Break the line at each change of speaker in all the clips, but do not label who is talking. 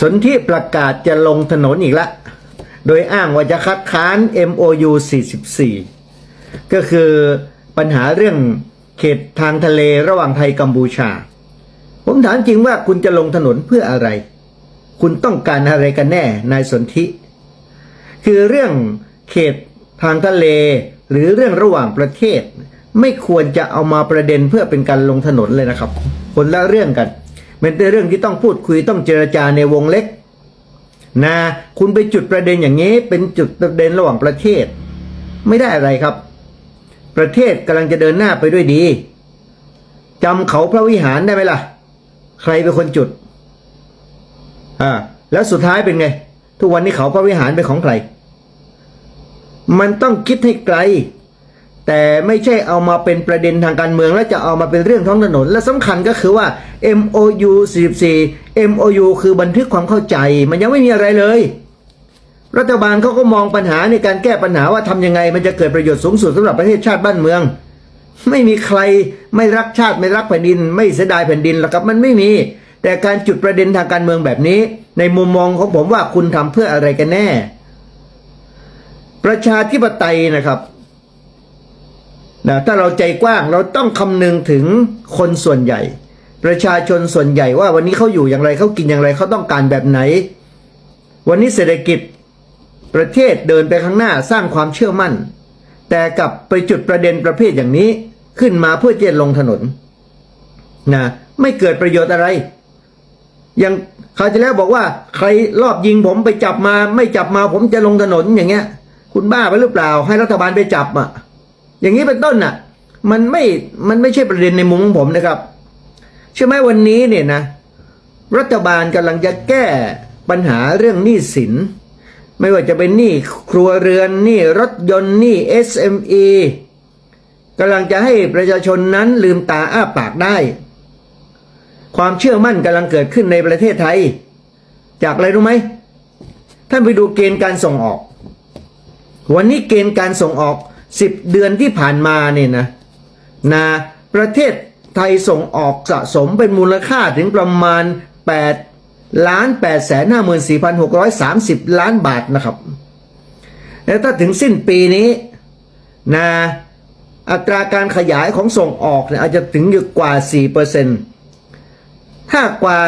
สนธิประกาศจะลงถนนอีกละ โดยอ้างว่าจะคัดค้าน MOU 44 ก็คือปัญหาเรื่องเขตทางทะเลระหว่างไทยกัมพูชา ผมถามจริงว่าคุณจะลงถนนเพื่ออะไร คุณต้องการอะไรกันแน่นายสนธิ คือเรื่องเขตทางทะเลหรือเรื่องระหว่างประเทศ ไม่ควรจะเอามาประเด็นเพื่อเป็นการลงถนนเลยนะครับ คนละเรื่องกัน เป็นแต่เรื่องที่ต้องพูดคุยต้องเจรจาในวงเล็กนะคุณไปจุดประเด็นอย่างนี้ เป็นจุดประเด็นระหว่างประเทศ ไม่ได้อะไรครับ ประเทศกำลังจะเดินหน้าไปด้วยดีจำเขาพระวิหารได้ไหมล่ะ ใครเป็นคนจุดอ่าแล้วสุดท้ายเป็นไง ทุกวันนี้เขาพระวิหารเป็นของใคร มันต้องคิดให้ไกล แต่ไม่ใช่เอามาเป็นประเด็นทางการเมือง แล้วจะเอามาเป็นเรื่องท้องถนน และสำคัญก็คือว่า MOU 44 MOU คือบันทึกความเข้าใจ มันยังไม่มีอะไรเลย รัฐบาลเขาก็มองปัญหาในการแก้ปัญหาว่าทำยังไง มันจะเกิดประโยชน์สูงสุดสำหรับประเทศชาติบ้านเมือง ไม่มีใครไม่รักชาติไม่รักแผ่นดิน ไม่เสียดายแผ่นดินหรอกครับมันไม่มี แต่การจุดประเด็นทางการเมืองแบบนี้ ในมุมมองของผมว่าคุณทำเพื่ออะไรกันแน่ ประชาธิปไตยนะครับ นะถ้าเราใจกว้างเราต้องคำนึงถึงคนส่วนใหญ่ ประชาชนส่วนใหญ่ว่าวันนี้เขาอยู่อย่างไรเขากินอย่างไรเขาต้องการแบบไหน วันนี้เศรษฐกิจประเทศเดินไปข้างหน้าสร้างความเชื่อมั่น แต่กลับไปจุดประเด็นประเภทอย่างนี้ขึ้นมาเพื่อเจนลงถนนนะไม่เกิดประโยชน์อะไร อย่างคราวที่แล้วบอกว่า ใครรอบยิงผมไปจับมา ไม่จับมาผมจะลงถนนอย่างเงี้ย คุณบ้าไปหรือเปล่า ให้รัฐบาลไปจับอะ อย่างนี้เป็นต้นน่ะ มันไม่มันไม่ใช่ประเด็นในมุมของผมนะครับใช่ไหมวันนี้เนี่ยนะ รัฐบาลกำลังจะแก้ปัญหาเรื่องหนี้สิน ไม่ว่าจะเป็นหนี้ครัวเรือนหนี้รถยนต์หนี้ SME กำลังจะให้ประชาชนนั้นลืมตาอ้าปากได้ ความเชื่อมั่นกำลังเกิดขึ้นในประเทศไทย จากอะไรรู้ไหมท่านไปดูเกณฑ์การส่งออก วันนี้เกณฑ์การส่งออก 10เดือนที่ผ่านมาเนี่ยนะนะประเทศไทยส่งออกสะสมเป็นมูลค่าถึงประมาณ 8 ล้าน8แสนห้าหมื่นสี่พันหกร้อยสามสิบล้านบาทนะครับแล้วถ้าถึงสิ้นปีนี้นะอัตราการขยายของส่งออกเนี่ยอาจจะถึงอยู่กว่า 4%ถ้ากว่า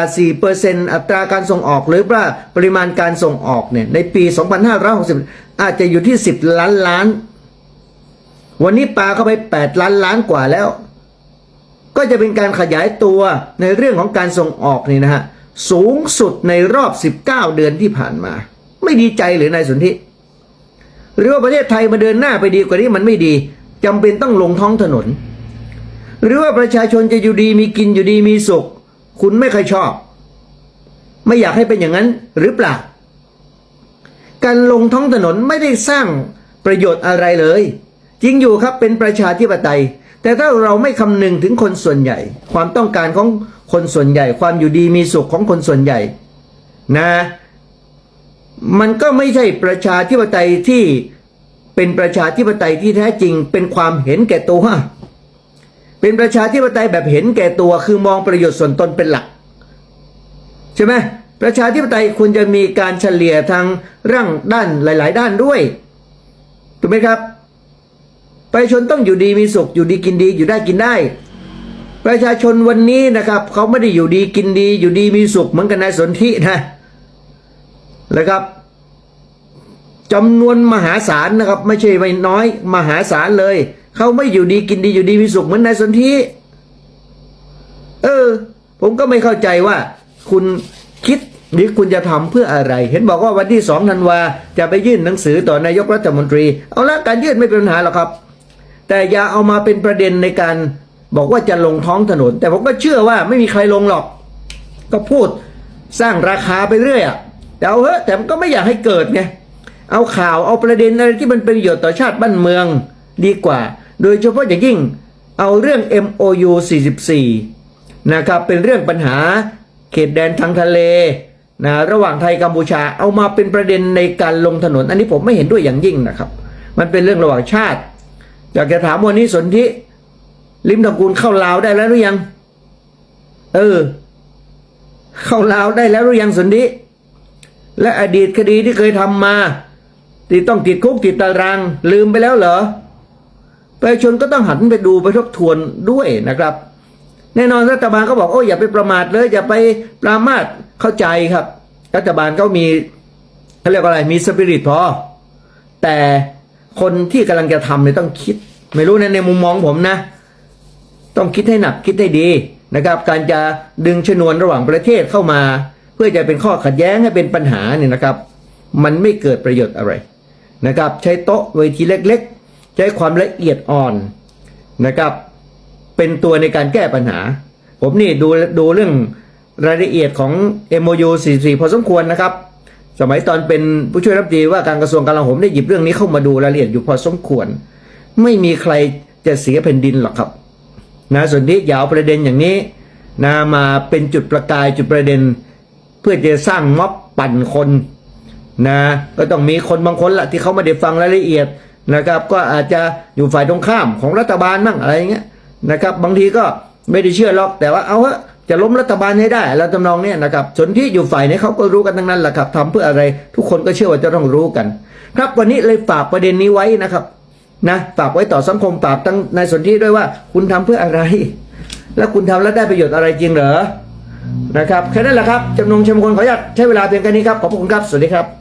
4%อัตราการส่งออกหรือว่าปริมาณการส่งออกเนี่ยในปี 2560 อาจจะอยู่ที่ 10 ล้านล้าน วันนี้ปลาเข้าไป 8 ล้านล้านกว่าแล้ว ก็จะเป็นการขยายตัวในเรื่องของการส่งออกนี่นะฮะสูงสุดในรอบ 19 เดือนที่ผ่านมา ไม่ดีใจหรือนายสนธิหรือว่าประเทศไทยมาเดินหน้าไปดีกว่านี้มันไม่ดีจำเป็นต้องลงท้องถนน หรือว่าประชาชนจะอยู่ดีมีกินอยู่ดีมีสุข คุณไม่เคยชอบ ไม่อยากให้เป็นอย่างนั้นหรือเปล่า การลงท้องถนนไม่ได้สร้างประโยชน์อะไรเลย จริงอยู่ครับเป็นประชาธิปไตย แต่ถ้าเราไม่คำนึงถึงคนส่วนใหญ่ ความต้องการของคนส่วนใหญ่ ความอยู่ดีมีสุขของคนส่วนใหญ่ นะ มันก็ไม่ใช่ประชาธิปไตยที่เป็นประชาธิปไตยที่แท้จริง เป็นความเห็นแก่ตัวเป็นประชาธิปไตยแบบเห็นแก่ตัวคือมองประโยชน์ส่วนตนเป็นหลัก ใช่ไหมประชาธิปไตยควรจะมีการเฉลี่ยทางร่างด้านหลาย ๆ ด้านด้วยถูกไหมครับ ประชาชนต้องอยู่ดีมีสุขอยู่ดีกินดีอยู่ได้กินได้ ประชาชนวันนี้นะครับเขาไม่ได้อยู่ดีกินดี อยู่ดีมีสุขเหมือนกันนายสนธินะนะครับจำนวนมหาศาลนะครับ ไม่ใช่ไม่น้อย มหาศาลเลยเขาไม่อยู่ดีกินดีอยู่ดีมีสุขเหมือนนายสนธิเออ ผมก็ไม่เข้าใจว่าคุณคิดหรือคุณจะทำเพื่ออะไร เห็นบอกว่าวันที่สองธันวาจะไปยื่นหนังสือต่อนายกรัฐมนตรี เอาละการยื่นไม่เป็นปัญหาหรอกครับ แต่อย่าเอามาเป็นประเด็นในการบอกว่าจะลงท้องถนน แต่ผมก็เชื่อว่าไม่มีใครลงหรอก ก็พูดสร้างราคาไปเรื่อยอะแต่เอาเถอะแต่มันก็ไม่อยากให้เกิดไงเอาข่าวเอาประเด็นอะไรที่มันเป็นประโยชน์ต่อชาติบ้านเมืองดีกว่า โดยเฉพาะอย่างยิ่งเอาเรื่อง MOU 44 นะครับเป็นเรื่องปัญหาเขตแดนทางทะเลนะระหว่างไทยกัมพูชาเอามาเป็นประเด็นในการลงถนน อันนี้ผมไม่เห็นด้วยอย่างยิ่งนะครับ มันเป็นเรื่องระหว่างชาติ อยากจะถามวันนี้สนธิลิมตระกูลเข้าลาวได้แล้วหรือยัง เออ เข้าลาวได้แล้วหรือยังสนธิและอดีตคดีที่เคยทำมาที่ต้องติดคุกติดตาราง ลืมไปแล้วเหรอประชาชนก็ต้องหันไปดูไปทบทวนด้วยนะครับ แน่นอนรัฐบาลก็บอกโอ้ยอย่าไปประมาทเลยอย่าไปปรามาสเข้าใจครับ รัฐบาลเขามีเขาเรียกว่าอะไรมีสปิริตพอแต่ คนที่กำลังจะทำเนี่ยต้องคิด ไม่รู้นะในมุมมองผมนะ ต้องคิดให้หนักคิดให้ดีนะครับ การจะดึงชนวนระหว่างประเทศเข้ามา เพื่อจะเป็นข้อขัดแย้งให้เป็นปัญหาเนี่ยนะครับ มันไม่เกิดประโยชน์อะไรนะครับ ใช้โต๊ะเวทีเล็กๆ ใช้ความละเอียดอ่อนนะครับ เป็นตัวในการแก้ปัญหา ผมนี่ดูดูเรื่องรายละเอียดของ MOU 44พอสมควรนะครับ สมัยตอนเป็นผู้ช่วยรัฐมนตรีว่าการกระทรวงกลาโหมได้หยิบเรื่องนี้เข้ามาดูรายละเอียดอยู่พอสมควร ไม่มีใครจะเสียแผ่นดินหรอกครับนะส่วนที่อยาวประเด็นอย่างนี้นะมาเป็นจุดประกายจุดประเด็น เพื่อจะสร้างม็อบปั่นคนนะก็ต้องมีคนบางคนละที่เขาไม่ได้ฟังรายละเอียดนะครับ ก็อาจจะอยู่ฝ่ายตรงข้ามของรัฐบาลมั่งอะไรเงี้ยนะครับ บางทีก็ไม่ได้เชื่อหรอกแต่ว่าเอาเถอะ จะล้มรัฐบาลให้ได้แล้วจำนองเนี่ยนะครับสนที่อยู่ฝ่ายนี้เขาก็รู้กันทั้งนั้นแหละครับทำเพื่ออะไรทุกคนก็เชื่อว่าจะต้องรู้กัน ครับวันนี้เลยฝากประเด็นนี้ไว้นะครับนะฝากไว้ต่อสังคมฝากตั้งนายสนธิด้วยว่าคุณทำเพื่ออะไร แล้วคุณทำแล้วได้ประโยชน์อะไรจริงเหรอนะครับแค่นั้นแหละครับจำนงชมคนขออนุญาตใช้เวลาเพียงแค่นี้ครับขอบคุณครับสวัสดีครับ